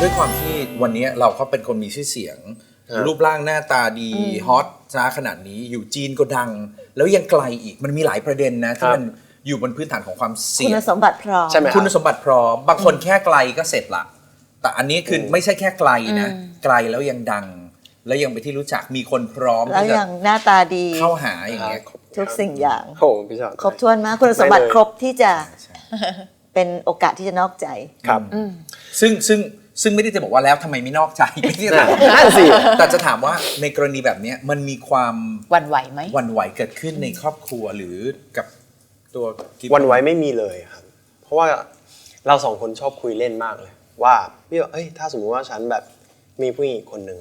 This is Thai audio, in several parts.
ด้วยความที่วันนี้เราก็เป็นคนมีชื่อเสียงครับรูปร่างหน้าตาดีฮอตจ้าขนาดนี้อยู่จีนก็ดัง แล้วยังไกลอีกมันมีหลายประเด็นนะที่มันอยู่บนพื้นฐานของความเสี่คุยณงสมบัติพร้อมใช่ไหมครับคุณสมบัติพร้อมบางคนแค่ไกลก็เสร็จละแต่อันนี้คือไม่ใช่แค่ไกลนะไกลแล้วยังดัง แล้วยังเป็นที่รู้จักมีคนพร้อมแล้วที่จะยังหน้าตาดีเข้าหาอย่างเงี้ยทุกสิ่งอย่างโอ้โหพี่ชอตครบถ้วนมากคุณสมบัติได้เลยครบที่จะเป็นโอกาสที่จะนอกใจครับซึ่งซึ่ง ซึ่งไม่ได้จะบอกว่าแล้วทำไมไม่นอกใจไม่ได้จะถามนั่นสิ แต่จะถามว่าในกรณีแบบเนี้ยมันมีความหวันไหวไหมหวั่นไหวเกิดขึ้นในครอบครัวหรือกับตัวกิ๊บวันไว้ไม่มีเลยครับ เพราะว่าเราสองคนชอบคุยเล่นมากเลย ว่าพี่ว่าเอ้ยถ้าสมมุติว่าฉันแบบมีผู้หญิงอีกคนหนึ่ง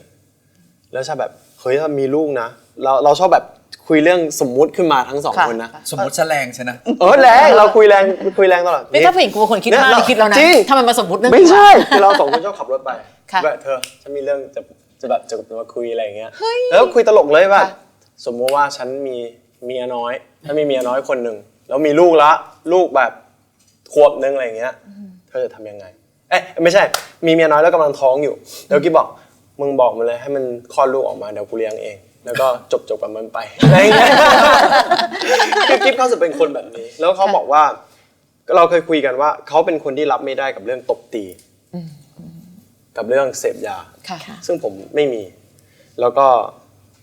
แล้วฉันแบบเฮ้ยถ้ามีลูกนะ เราเราชอบแบบ คุยเรื่องสมมุติขึ้นมาทั้งสองค่ะ คนนะ สมมติแสลงใช่นะ เออแรงเราคุยแรงคุยแรงตลอดนี่ถ้าผู้หญิงกูเป็นคนคิดมากเนี่ยนี่คิดแล้วนะจริงถ้ามันมาสมมติเรื่อง ไม่ใช่คือเราสองคนชอบขับรถไปค่ะแบบเธอฉันมีเรื่องจะจะแบบจะมาคุยอะไรอย่างเงี้ยแล้วคุยตลกเลยว่าค่ะสมมติว่าฉันมีเมียน้อยถ้ามีเมียน้อยคนหนึ่งแล้วมีลูกละลูกแบบขวบนึงอะไรอย่างเงี้ย เธอจะทำยังไง เอ๊ะไม่ใช่ มีเมียน้อยแล้วกำลังท้องอยู่แล้วกิ๊บบอกมึงบอกมันเลยให้มันคลอดลูกออกมาเดี๋ยวกูเลี้ยงเอง แล้วก็จบจบกับมันไปอะไรอย่างเงี้ยคือกิ๊บเขาจะเป็นคนแบบนี้ แล้วเขาบอกว่า เราเคยคุยกันว่า เขาเป็นคนที่รับไม่ได้กับเรื่องตบตี กับเรื่องเสพยาค่ะซึ่งผมไม่มี แล้วก็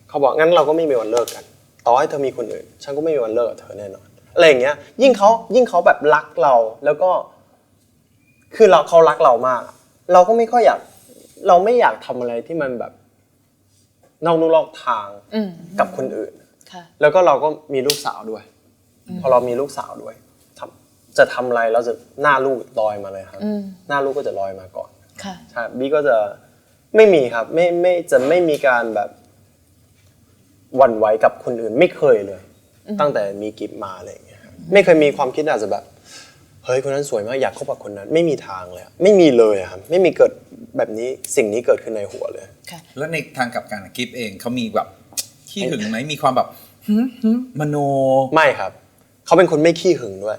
เขาบอกงั้นเราก็ไม่มีวันเลิกกัน ต่อให้เธอมีคนอื่น ฉันก็ไม่มีวันเลิกกับเธอแน่นอนอะไรอย่างเงี้ย ยิ่งเขายิ่งเขาแบบรักเราแล้วก็ คือเราเขารักเรามาก เราก็ไม่ค่อยอยาก เราไม่อยากทำอะไรที่มันแบบ นอกนู่นนอกทางอืมกับคนอื่น ค่ะ แล้วก็เราก็มีลูกสาวด้วย พอเรามีลูกสาวด้วยทำจะทำอะไรเราจะหน้าลูกลอยมาเลยครับ อืม หน้าลูกก็จะลอยมาก่อน ค่ะ ใช่บี้ก็จะไม่มีครับ ไม่ไม่จะไม่มีการแบบหวั่นไหวกับคนอื่น ไม่เคยเลย ตั้งแต่มีกิฟมาอะไรอย่างเงี้ยครับไม่เคยมีความคิดอาจจะแบบ เฮ้ยคนนั้นสวยมากอยากคบกับคนนั้น ไม่มีทางเลยอะไม่มีเลยอะครับไม่มีเกิดแบบนี้สิ่งนี้เกิดขึ้นในหัวเลย ค่ะ แล้วในทางกลับกันกิฟเองเขามีแบบขี้หึงไหมมีความแบบหึหึมโน ไม่ครับ เขาเป็นคนไม่ขี้หึงด้วย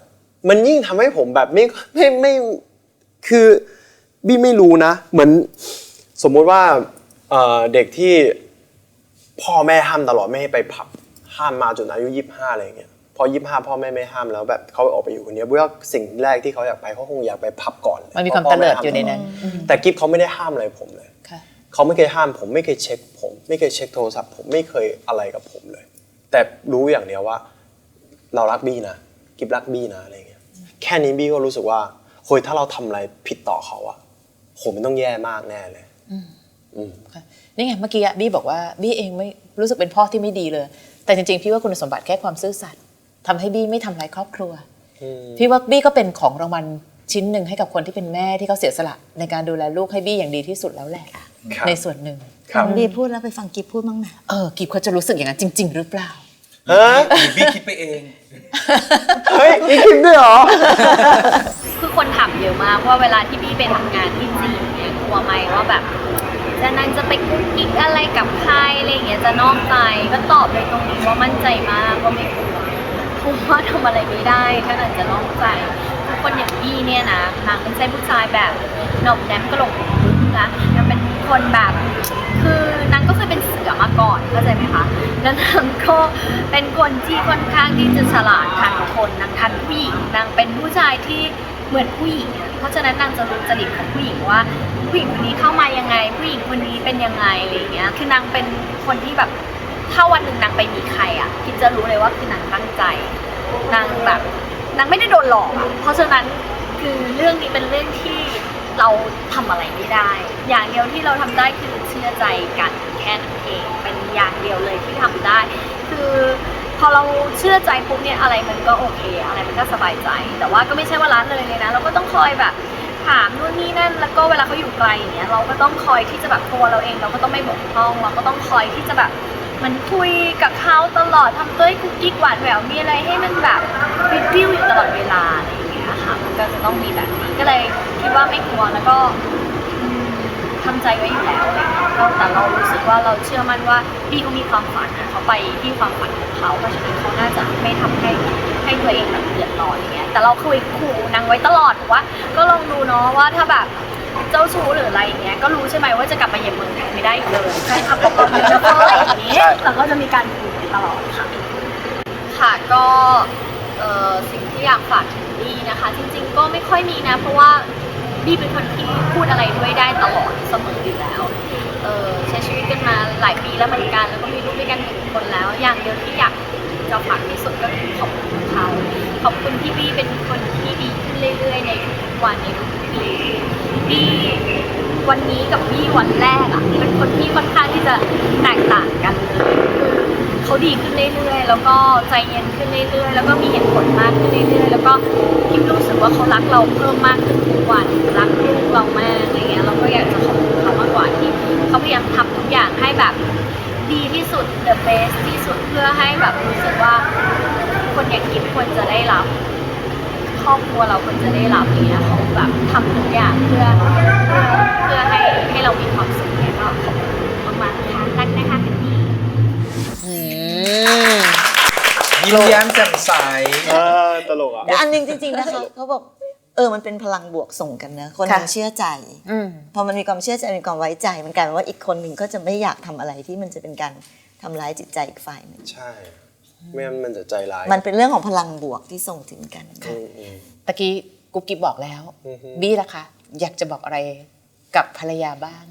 มันยิ่งทำให้ผมแบบไม่ไม่ไม่คือบี้ไม่รู้นะ เหมือนสมมุติว่าเอ่อเด็กที่พ่อแม่ห้ามตลอดไม่ให้ไปผับห้ามมาจนอายุยี่ห้าอะไรอย่างเงี้ย พอยี่ห้าพ่อแม่ไม่ห้ามแล้วแบบเขาออกไปอยู่คนเดียวเพื่อสิ่งแรกที่เขาอยากไปเขาคงอยากไปผับก่อนมันมีความพระพ่เตลิดห้อยู่ในนั้นตลดแต่กิฟเขาไม่ได้ห้ามอะไรผมเลยค่ะเขาไม่เคยห้ามผมไม่เคยเช็คผม ไม่เคยเช็คโทรศัพท์ ผมไม่เคยอะไรกับผมเลย แต่รู้อย่างเดียวว่า เรารักบี้นะกิบรักบี้นะอะไรเงี้ยแค่นี้บี้ก็รู้สึกว่าโยถ้าเราทำอะไรผิดต่อเขาอะโหมันต้องแย่มากแน่เลยอืมค่ะนี่ไงเมื่อกี้อะบี้บอกว่าบี้เองไม่รู้สึกเป็นพ่อที่ไม่ดีเลย แต่จริงๆพี่ว่าคุณสมบัติแค่ความซื่อสัตย์ ทำให้บี้ไม่ทำร้ายครอบครัวพี่ว่าบี้ก็เป็นของรางวัลชิ้นหนึ่งให้กับคนที่เป็นแม่ที่เขาเสียสละ ในการดูแลลูกให้บี้อย่างดีที่สุดแล้วแหละครับในส่วนหนึ่งครับบีพูดแล้วไปฟังกิฟพูดบ้างนะเออกิบเขาจะรู้สึกอย่างนั้นจริง ๆ หรือเปล่าฮะหรือบี้คิดไปเอง เฮ้ยมีคลิปด้วยเหรอ คือคนถามเยอะมากว่าเวลาที่บี้ไปทำงานที่จีนเนี่ยกลัวไหมว่าแบบจะนางจะไปกุ๊กกิ๊กอะไรกับใครอะไรอย่างเงี้ยจะนอกใจก็ตอบเลยตรงนี้ว่ามั่นใจมากว่าไม่กลัว พราะว่าทำอะไรไม่ได้ถ้านางจะนอกใจคนอย่างบี้เนี่ยนะนางไม่ใช่ผู้ชายแบบหนอบแนมกระโหลกบึ้งนะนางเป็นคนแบบ คือนางก็เคยเป็นเสือมาก่อนเข้าใจไหมคะแล้วนางก็เป็นคนที่ค่อนข้างที่จะฉลาดทันคนนางทันผู้หญิงนางเป็นผู้ชายที่เหมือนผู้หญิง เพราะฉะนั้นนางจะรู้จริตของผู้หญิงว่าผู้หญิงคนนี้เข้ามายังไง ผู้หญิงคนนี้เป็นยังไงอะไรอย่างเงี้ยคือนางเป็นคนที่แบบ ถ้าวันหนึ่งนางไปมีใครอะคิดจะรู้เลยว่าคือนางตั้งใจ นางแบบนางไม่ได้โดนหลอกอะเพราะฉะนั้นคือเรื่องนี้เป็นเรื่องที่เราทำอะไรไม่ได้ อย่างเดียวที่เราทำได้คือเชื่อใจกันแค่นั้นเอง เป็นอย่างเดียวเลยที่ทำได้ คือพอเราเชื่อใจปุ๊บเนี่ยอะไรมันก็โอเค อะไรมันก็สบายใจ แต่ว่าก็ไม่ใช่ว่าร้านเลยเลยนะ เราก็ต้องคอยแบบถามนู่นนี่นั่น แล้วก็เวลาเขาอยู่ไกลอย่างเงี้ยเราก็ต้องคอยที่จะแบบตัวเราเอง เราก็ต้องไม่บกพร่อง เราก็ต้องคอยที่จะแบบ มันคุยกับเขาตลอดทำตัวให้กุ๊กกิ๊กหวานแหววมีอะไรให้มันแบบวิววิวอยู่ตลอดเวลาอะไรอย่างเงี้ยค่ะมันก็จะต้องมีแบบนี้ก็เลยคิดว่าไม่กลัวแล้วก็อืมทำใจไว้อยู่แล้วอะไรเงี้ยก็แต่เรารู้สึกว่าเราเชื่อมั่นว่าพี่เขามีความฝันนะเขาไปที่ความฝันของเขาเพราะฉะนั้นเขาน่าจะไม่ทำให้ให้ตัวเองแบบเดือดร้อนอย่างเงี้ยแต่เราคุยขู่นางไว้ตลอดบอกว่า ก็ลองดูเนาะว่าถ้าแบบ จ้าชู้หรืออะไรอย่างเงี้ยก็รู้ใช่ไหมว่าจะกลับมาเหยียบเมืองไทยไม่ได้อีกเลยใช่ค่ะปกติแล้วก็อะไรอย่างนี้เราก็จะมีการคุยกันตลอดค่ะค่ะก็เอ่อสิ่งที่อยากฝากถึงบี้นะคะ จริง ๆ ก็ไม่ค่อยมีนะ เพราะว่าบี้เป็นคนที่พูดอะไรด้วยได้ตลอดเสมออยู่แล้วเออใช้ชีวิตกันมาหลายปีแล้วเหมือนกันแล้วก็มีลูกด้วยกันหนึ่งคนแล้ว อย่างเดียวที่อยากจะฝากที่สุดก็คือขอบคุณเขาขอบคุณที่บี้เป็นคนที่ดีขึ้นเรื่อยๆในทุกๆวันในทุกๆปี บี้วันนี้กับบี้วันแรกอะเป็นคนที่ค่อนข้างที่จะแตกต่างกันเลยคือเขาดีขึ้นเรื่อยๆ แล้วก็ใจเย็นขึ้นเรื่อยๆ แล้วก็มีเหตุผลมากขึ้นเรื่อยๆ แล้วก็คิดรู้สึกว่าเขารักเราเพิ่มมากขึ้นทุกวันรักลูกเรามากอะไรเงี้ยเราก็อยากจะขอบคุณเขามากกว่าที่เขาพยายามทำทุกอย่างให้แบบดีที่สุด the best ที่สุดเพื่อให้แบบรู้สึกว่าคนอย่างกิฟควรจะได้รับ ครอบครัวเราควรจะได้รับอย่างเงี้ยเขาแบบทำทุกอย่างเพื่อเพื่อเพื่อให้ให้เรามีความสุขเนี่ยก็ขอบคุณมากๆค่ะรักนะคะคุณพี่อืมยิ้มแย้มแจ่มใส เออตลกอะ แต่อันหนึงจริงๆนะคะเขาบอกเออมันเป็นพลังบวกส่งกันนะคนหนึงค่ะ เชื่อใจอืม พอมันมีความเชื่อใจมีความไว้ใจมันกลายเป็นว่าอีกคนหนึ่งก็จะไม่อยากทำอะไรที่มันจะเป็นการทำร้ายจิตใจอีกฝ่ายหนึ่ง ใช่ ไม่งั้นมันจะใจร้าย มันเป็นเรื่องของพลังบวกที่ส่งถึงกันอืมอืมตะกี้กุ๊กกิ๊บบอกแล้ว อือฮึ บี้ล่ะคะ อยากจะบอกอะไรกับภรรยาบ้าง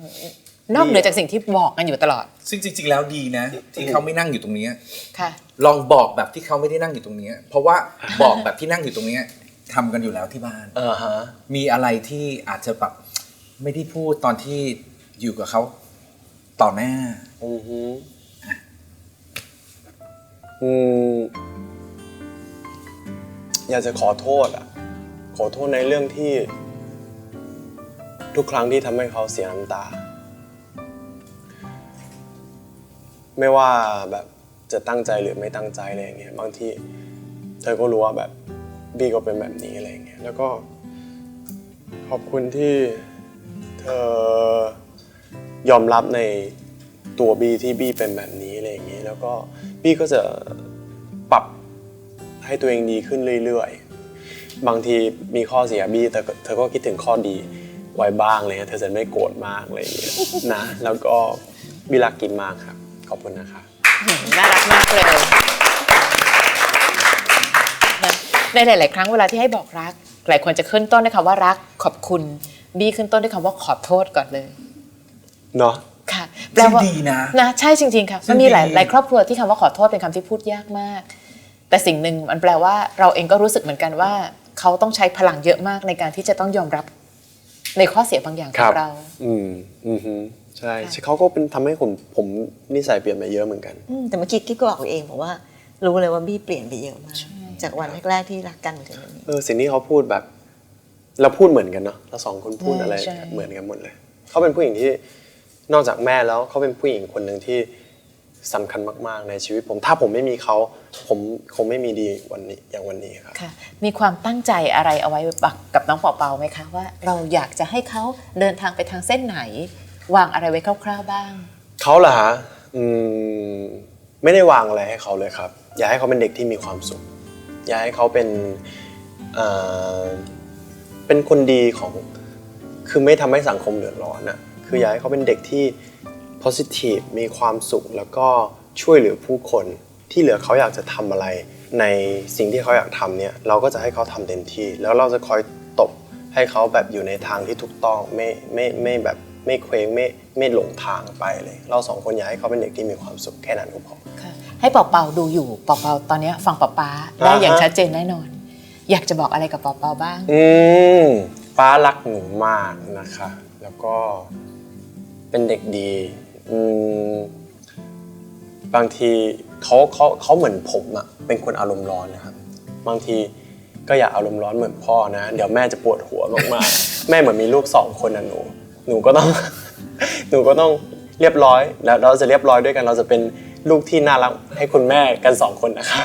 นอกเหนือจากสิ่งที่บอกกันอยู่ตลอดซึ่งจริง ๆ แล้วดีนะ ที่เขาไม่นั่งอยู่ตรงเนี้ยค่ะ ลองบอกแบบที่เขาไม่ได้นั่งอยู่ตรงเนี้ยเพราะว่าบอกแบบที่นั่งอยู่ตรงเนี้ยทำกันอยู่แล้วที่บ้าน อ่าฮะ มีอะไรที่อาจจะแบบไม่ได้พูดตอนที่อยู่กับเขาต่อหน้า อือฮึ อืมอยากจะขอโทษอะ ขอโทษในเรื่องที่ ทุกครั้งที่ทำให้เขาเสียน้ำตา ไม่ว่าแบบจะตั้งใจหรือไม่ตั้งใจอะไรอย่างเงี้ยบางทีเธอก็รู้ว่าแบบบี้ก็เป็นแบบนี้อะไรอย่างเงี้ยแล้วก็ ขอบคุณที่เธอยอมรับในตัวบี้ที่บี้เป็นแบบนี้อะไรอย่างเงี้ยแล้วก็ บี้ก็จะปรับให้ตัวเองดีขึ้นเรื่อยๆ บางทีมีข้อเสียบี้แต่เธอก็คิดถึงข้อดีไว้บ้างเลยเธอจะไม่โกรธมากอะไรอย่างเงี้ยนะ แล้วก็บี้รักกินมากครับ ขอบคุณนะครับน่ารักมากเลยนะในหลาย ๆ ครั้งเวลาที่ให้บอกรัก หลายคนจะขึ้นต้นด้วยคำว่ารักขอบคุณ บี้ขึ้นต้นด้วยคำว่าขอโทษก่อนเลย เนาะค่ะ แปลว่าซึ่งดีนะนะใช่จริง ๆค่ะซึ่มันงมีหลายดีหลายครอบครัวที่คำว่าขอโทษเป็นคำที่พูดยากมาก แต่สิ่งหนึ่งมันแปลว่าเราเองก็รู้สึกเหมือนกันว่า เขาต้องใช้พลังเยอะมากในการที่จะต้องยอมรับในข้อเสียบางอย่างของเรา อืมอือฮึใช่เขาก็เป็นทำให้ผมผมนิสัยเปลี่ยนไปเยอะเหมือนกันอืมแต่เมื่อกี้กิ๊กก็บอกตัวเองบอกว่า รู้เลยว่าบี้เปลี่ยนไปเยอะมาก จากวันแรกๆที่รักกันมาถึงวันนี้เออสิ่งที่เขาพูดแบบ เราพูดเหมือนกันเนาะเราสองคนพูดใช่อะไรใช่เหมือนกันหมดเลย เขาเป็นผู้หญิงที่ นอกจากแม่แล้วเขาเป็นผู้หญิงคนหนึ่งที่สำคัญมาก ๆ ในชีวิตผม ถ้าผมไม่มีเขาผมคงไม่มีดีวันนี้อย่างวันนี้ครับ ค่ะ มีความตั้งใจอะไรเอาไว้บักกับน้องเป่าๆไหมคะ ว่าเราอยากจะให้เขาเดินทางไปทางเส้นไหน วางอะไรไว้คร่าวๆบ้าง เขาเหรอฮะอืมไม่ได้วางอะไรให้เขาเลยครับ อยากให้เขาเป็นเด็กที่มีความสุข อยากให้เขาเป็นเอ่อเป็นคนดีของ คือไม่ทำให้สังคมเดือดร้อนอะ คืออยากให้เขาเป็นเด็กที่ positive มีความสุขแล้วก็ช่วยเหลือผู้คนที่เหลือเขาอยากจะทำอะไร ในสิ่งที่เขาอยากทำเนี่ยเราก็จะให้เขาทำเต็มที่ แล้วเราจะคอยตบให้เขาแบบอยู่ในทางที่ถูกต้องไม่ไม่ไม่แบบไม่เคว้งไม่ไม่หลงทางไปเลย เราสองคนอยากให้เขาเป็นเด็กที่มีความสุขแค่นั้นก็พอค่ะให้เป่าๆดูอยู่เป่าๆตอนเนี้ยฟังป๊าป๊าได้อย่างอ่าฮะชัดเจนแน่นอน อยากจะบอกอะไรกับเป่าๆบ้าง อืมป้ารักหนูมากนะคะ แล้วก็ เป็นเด็กดีบางทีเขาเขาเขาเหมือนผมอะเป็นคนอารมณ์ร้อนนะครับ บางทีก็อยากอารมณ์ร้อนเหมือนพ่อนะ เดี๋ยวแม่จะปวดหัวมากๆ แม่เหมือนมีลูกสองคนนะหนู หนูก็ต้อง หนูก็ต้องเรียบร้อย แล้วเราจะเรียบร้อยด้วยกัน เราจะเป็นลูกที่น่ารักให้คุณแม่กันสองคนนะคะ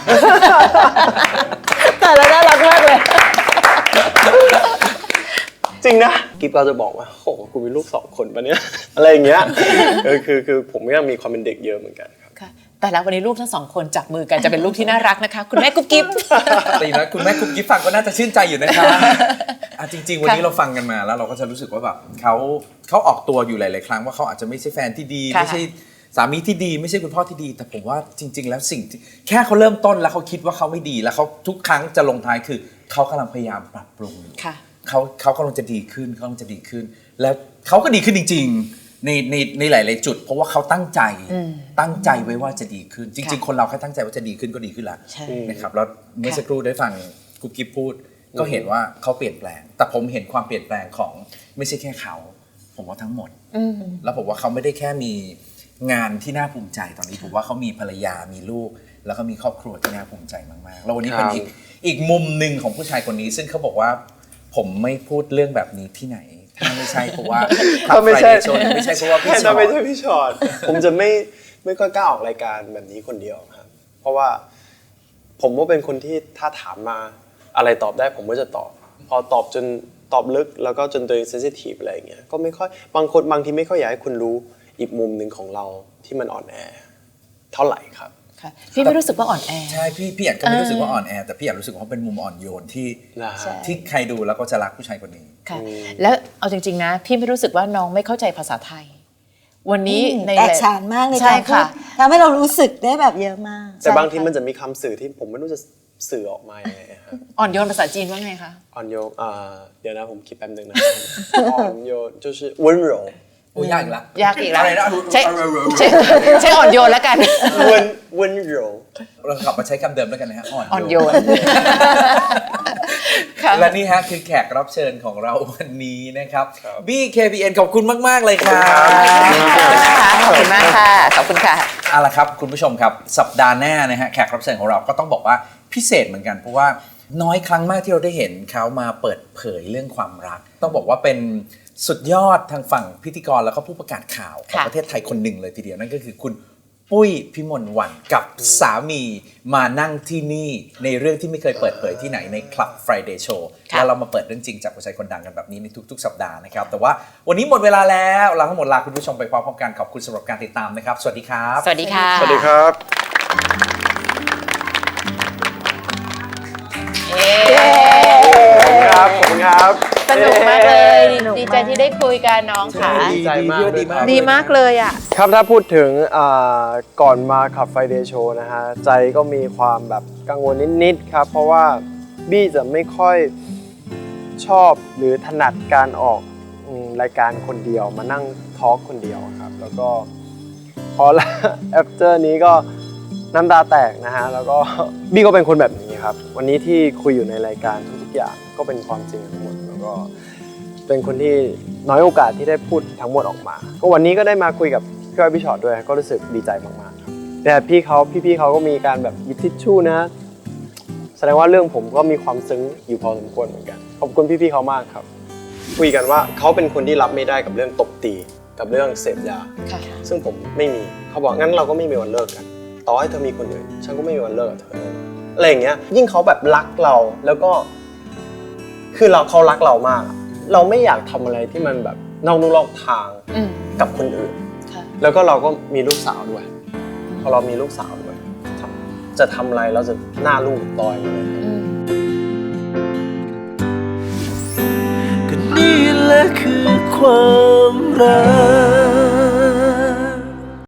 แต่แล้วน่ารักมากเลย จริงนะกิฟเราจะบอกว่าโอ้โหกูมีลูกสองคนปะเนี่ย อะไรอย่างเงี้ยเออคือคือผมก็ยังมีความเป็นเด็กเยอะเหมือนกันครับค่ะแต่แล้ววันนี้ลูกทั้งสองคนจับมือกันจะเป็นลูกที่น่ารักนะคะ คุณแม่กุ๊บกิ๊บตีนะคุณแม่คุณกิฟฟังก็น่าจะชื่นใจอยู่นะคะอะจริง ๆ วันนี้เราฟังกันมาแล้วเราก็จะรู้สึกว่าแบบเขาเขาออกตัวอยู่หลาย ๆ ครั้งว่าเขาอาจจะไม่ใช่แฟนที่ดีค่ะไม่ใช่สามีที่ดีไม่ใช่คุณพ่อที่ดี แต่ผมว่าจริง ๆ แล้วสิ่งที่แค่เขาเริ่มต้นแล้วเขาคิดว่าเขาไม่ดีแล้วเขาทุกครั้งจะลงท้ายคือเขากำลังพยายามปรับปรุงอยู่ค่ะ เขาเขากำลังจะดีขึ้นเขากำลังจะดีขึ้น แล้วเขาก็ดีขึ้นจริง ๆ ในในในหลาย ๆ จุด เพราะว่าเขาตั้งใจอืมตั้งใจไว้ว่าจะดีขึ้น จริงค่ะๆคนเราแค่ตั้งใจว่าจะดีขึ้นก็ดีขึ้นละใช่นะครับแล้วเมื่อค่ะสักครู่ได้ฟังกุ๊บกิ๊บพูด ก็เห็นว่าเขาเปลี่ยนแปลง แต่ผมเห็นความเปลี่ยนแปลงของไม่ใช่แค่เขา ผมว่าทั้งหมดอืมแล้วผมว่าเขาไม่ได้แค่มีงานที่น่าภูมิใจตอนนี้ผมว่าเขามีภรรยามีลูก แล้วก็มีครอบครัวที่น่าภูมิใจมากๆแล้ววันนี้เป็นครับอีกอีกมุมหนึ่งของผู้ชายคนนี้ ซึ่งเขาบอกว่า ผมไม่พูดเรื่องแบบนี้ที่ไหน ถ้าไม่ใช่เพราะว่าถ้าไม่ใช่ Friday Show เนี่ยไม่ใช่เพราะว่าพี่ชถ้าอไม่ตใช่พี่ชอตผมจะไม่ไม่ค่อยกล้าออกรายการแบบนี้คนเดียวครับ เพราะว่าผมว่าเป็นคนที่ถ้าถามมาอะไรตอบได้ผมก็จะตอบ พอตอบจนตอบลึกแล้วก็จนตัวเองเซนซิทีฟอะไรอย่างเงี้ยก็ไม่ค่อยบางคนบางทีไม่ค่อยอยากให้คุณรู้อีกมุมหนึ่งของเราที่มันอ่อนแอเท่าไหร่ครับ ค่ะพี่ไม่รู้สึกว่าอ่อนแอ ใช่พี่พี่อยากก็ไม่รู้สึกว่าอ่อนแอแต่พี่อยากรู้สึกว่าเป็นมุมอ่อนโยนที่ นะ ใช่ ฮะ ที่ใครดูแล้วก็จะรักผู้ชายคนนี้ ค่ะ แล้วเอาจริง ๆ นะ พี่ไม่รู้สึกว่าน้องไม่เข้าใจภาษาไทย วันนี้ใน แตกฉานมากใน ใช่ การพู ค่ะ ดทำให้เรารู้สึกได้แบบเยอะมาก แต่บางที ใช่ค่ะ มันจะมีคำสื่อที่ผมไม่รู้จะสื่อออกมายังไงครับ อ่อนโยนภาษาจีนว่าไงคะ อ่อนโยนอ่าเดี๋ยวนะผมคิดแป๊บนึงนะ อ่อนโยน就是温柔 โอ้ยากอีกละยากอีกแล้ว อะไรนะใช้ ใช่ใช่อ่อนโยนแล้วกัน When when you เรากลับมาใช้คำเดิมแล้วกันนะฮะอ่อนโยน ค่ะ และนี่ฮะคือแขกรับเชิญของเราวันนี้นะครับ BKBN ขอบคุณมาก ๆ เลยครับ ค่ะขอบคุณมากค่ะ ขอบคุณค่ะ เอาละครับ คุณผู้ชมครับ สัปดาห์หน้านะฮะแขกรับเชิญของเราก็ต้องบอกว่าพิเศษเหมือนกัน เพราะว่าน้อยครั้งมากที่เราได้เห็นเขามาเปิดเผยเรื่องความรัก ต้องบอกว่าเป็น สุดยอดทางฝั่งพิธีกรแล้วก็ผู้ประกาศข่าวของค่ะประเทศไทยคนหนึ่งเลยทีเดียวนั่นก็คือคุณปุ้ยพิมลวันกับสามีมานั่งที่นี่ในเรื่องที่ไม่เคยเปิดเผยที่ไหนใน Club Friday Show ค่ะแล้วเรามาเปิดเรื่องจริงจากผู้ชายคนดังกันแบบนี้ในทุก ๆ สัปดาห์นะครับ แต่ว่าวันนี้หมดเวลาแล้วเราทั้งหมดลาคุณผู้ชมไปพร้อมๆกันขอบคุณสำหรับการติดตามนะครับ สวัสดีครับ สวัสดีค่ะสวัสดีครับเย้ครับผมครับ สนุกมากเลย สนุกมาก ดีใจที่ได้คุยกันน้องค่ะ ดีใจมากดีมาก ดีมากเลยอะ ครับถ้าพูดถึงอ่าก่อนมาขับไฟเดย์โชว์นะฮะ ใจก็มีความแบบกังวลนิด ๆ ครับ เพราะว่าบี้จะไม่ค่อยชอบหรือถนัดการออกอืมรายการคนเดียวมานั่งทอล์กคนเดียวครับ แล้วก็พอละ after นี้ก็น้ำตาแตกนะฮะ แล้วก็บี้ก็เป็นคนแบบนี้ครับ วันนี้ที่คุยอยู่ในรายการทุก ๆ อย่างก็เป็นความจริงทั้งหมดแล้ว ก็เป็นคนที่น้อยโอกาสที่ได้พูดทั้งหมดออกมา ก็วันนี้ก็ได้มาคุยกับพี่อ้อยพี่ชอตด้วย ก็รู้สึกดีใจมากๆครับแต่พี่เขาพี่ๆเขาก็มีการแบบหยิบทิชชู่นะ แสดงว่าเรื่องผมก็มีความซึ้งอยู่พอสมควรเหมือนกัน ขอบคุณพี่ๆเขามากครับ คุยกันว่าเขาเป็นคนที่รับไม่ได้กับเรื่องตบตีกับเรื่องเสพยา ค่ะซึ่งผมไม่มี เขาบอกงั้นเราก็ไม่มีวันเลิกกัน ต่อให้เธอมีคนอื่น ฉันก็ไม่มีวันเลิกกับเธออะไรอย่างเงี้ย ยิ่งเขาแบบรักเรา แล้วก็ คือเราเขารักเรามากอะเราไม่อยากทำอะไรที่มันแบบนอกลู่นอกทางอืมกับคนอื่นค่ะแล้วก็เราก็มีลูกสาวด้วย พอเรามีลูกสาวด้วยทำจะทำอะไรเราจะหน้าลูกต่อยเลยอืมก็นี่แหละคือความรัก